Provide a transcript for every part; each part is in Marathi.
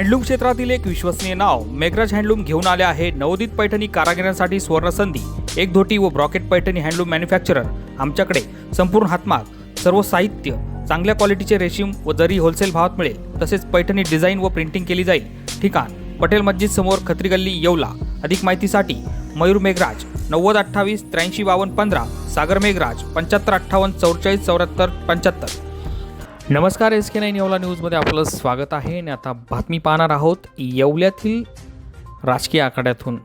हँडलूम क्षेत्रातील एक विश्वसनीय नाव मेघराज हँडलूम घेऊन आले आहे नवोदित पैठणी कारागिरांसाठी सुवर्णसंधी. एक धोटी व ब्रॉकेट पैठणी हँडलूम मॅन्युफॅक्चरर आमच्याकडे संपूर्ण हातमाग सर्व साहित्य चांगल्या क्वालिटीचे रेशीम व जरी होलसेल भावात मिळेल तसेच पैठणी डिझाईन व प्रिंटिंग केली जाईल. ठिकाण पटेल मस्जिद समोर खत्री गल्ली येवला. अधिक माहितीसाठी मयूर मेघराज नव्वद अठ्ठावीस त्र्याऐंशी बावन्न पंधरा सागर मेघराज पंच्याहत्तर अठ्ठावन्न चौवेचाळीस चौऱ्याहत्तर पंच्याहत्तर. नमस्कार एस के नाईन येवला न्यूजमध्ये आपलं स्वागत आहे. आणि आता बातमी पाहणार आहोत येवल्यातील राजकीय आखाड्यातून.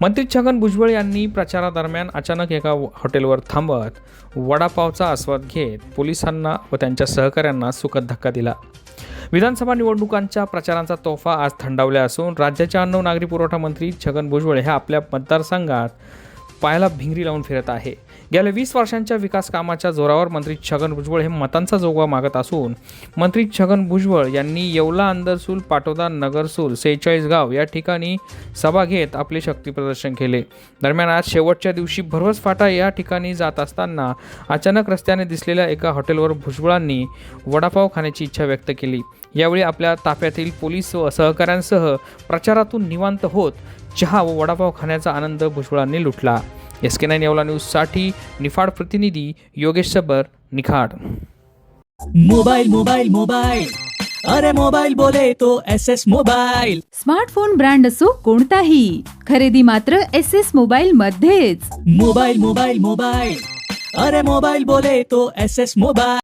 मंत्री छगन भुजबळ यांनी प्रचारादरम्यान अचानक एका हॉटेलवर थांबत वडापावचा आस्वाद घेत पोलिसांना व त्यांच्या सहकाऱ्यांना सुखद धक्का दिला. विधानसभा निवडणुकांच्या प्रचारांचा तोफा आज थंडावला असून राज्याचे अन्न नागरी पुरवठा मंत्री छगन भुजबळ हे आपल्या मतदारसंघात पायाला भिंगरी लावून फिरत आहे. गेल्या वीस वर्षांच्या विकास कामाच्या जोरावर मंत्री छगन भुजबळ हे मतांचा जोगवा मागत असून मंत्री छगन भुजबळ यांनी येवला अंदरसूल पाटोदा नगरसूल सेहेचाळीस गाव या ठिकाणी सभा घेत आपले शक्ती प्रदर्शन केले. दरम्यान आज शेवटच्या दिवशी भरवस फाटा या ठिकाणी जात असताना अचानक रस्त्याने दिसलेल्या एका हॉटेलवर भुजबळांनी वडापाव खाण्याची इच्छा व्यक्त केली. यावेळी आपल्या ताफ्यातील पोलीस व सहकाऱ्यांसह प्रचारातून निवांत होत चहा व वडापाव खाण्याचा आनंद भुजबळांनी लुटला. एस के नाईन येवला न्यूजसाठी निफाड प्रतिनिधी योगेश सबर निखाड. मोबाइल मोबाइल मोबाइल अरे मोबाइल बोले तो S S mobile smartphone brand असो कोणताही खरेदी मात्र एस एस मोबाईल मध्येच. मोबाइल मोबाइल मोबाइल अरे मोबाइल बोले तो एस एस मोबाइल